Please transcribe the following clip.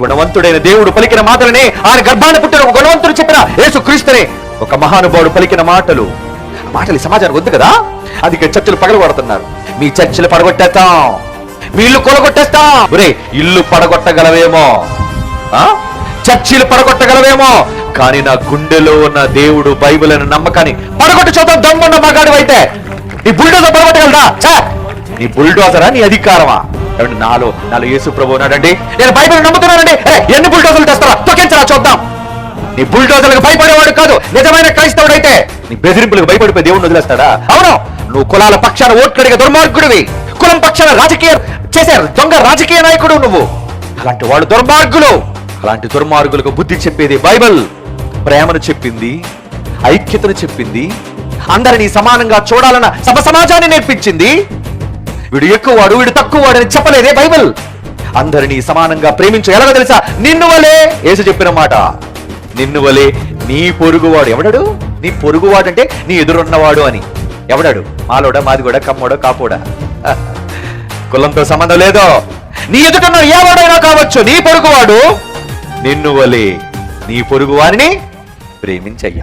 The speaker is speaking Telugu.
గుణవంతుడైన దేవుడు పలికిన మాటలనే ఆయన గర్భాన్ని పుట్టిన ఒక గుణవంతుడు చెప్పిన యేసు క్రీస్తునే ఒక మహానుభావుడు పలికిన మాటలు. మాటలు ఈ సమాజానికి వద్దు కదా? అది చర్చలు పగలగొడుతున్నారు. మీ చర్చలు పడగొట్టేస్తాం. మీ ఇల్లు కొలగొట్టేస్తాం. ఒరే ఇల్లు పడగొట్టగలవేమో? ఆ? చర్చిలు పడగొట్టగలవేమో? కానీ నా గుండెలో ఉన్న దేవుడు బైబిల్ అనే నమ్మకాన్ని పడగొట్టి చూద్దాం దమ్మున్న మగాడు అయితే నీ బుల్డోజర్ పడగొట్టగలదా నీ బుల్డోజరా? నీ అధికారమా? కాబట్టి నాలో నాలో యేసు ప్రభు ఉన్నాడండి. నేను బైబిల్ నమ్ముతున్నానండి. ఎన్ని బుల్డోజర్లు తెస్తారా? తొక్కించరా చూద్దాం. నీ బుల్డోజర్లకు భయపడేవాడు కాదు నిజమైన క్రైస్తవుడైతే. నీ బెదిరింపులకు భయపడిపోయి దేవుడు వదిలేస్తాడా? అవును. నువ్వు కులాల పక్షాన ఓట్లడిగే దుర్మార్గుడివి. కులం పక్షాన రాజకీయ చేసే దొంగ రాజకీయ నాయకుడు నువ్వు. అలాంటి వాడు దుర్మార్గులు. అలాంటి దుర్మార్గులకు బుద్ధి చెప్పేది బైబిల్. ప్రేమను చెప్పింది ఐక్యతను చెప్పింది అందరినీ సమానంగా చూడాలన్న సభ సమాజాన్ని నేర్పించింది. వీడు ఎక్కువ వాడు వీడు అని చెప్పలేదే బైబిల్. అందరినీ సమానంగా ప్రేమించు ఎలాగో తెలుసా? నిన్ను వలే. ఏసు చెప్పిన మాట నిన్ను వలే నీ పొరుగువాడు ఎవడాడు? నీ పొరుగువాడు అంటే నీ ఎదురున్నవాడు అని. ఎవడాడు? మాలోడా మాది కూడా కమ్మోడా కాపోడా? కులంతో సంబంధం లేదో. నీ ఎదుటన్న ఎవడైనా కావచ్చు నీ పొరుగువాడు. నిన్ను వలే నీ పొరుగువారిని ప్రేమించయ్యా.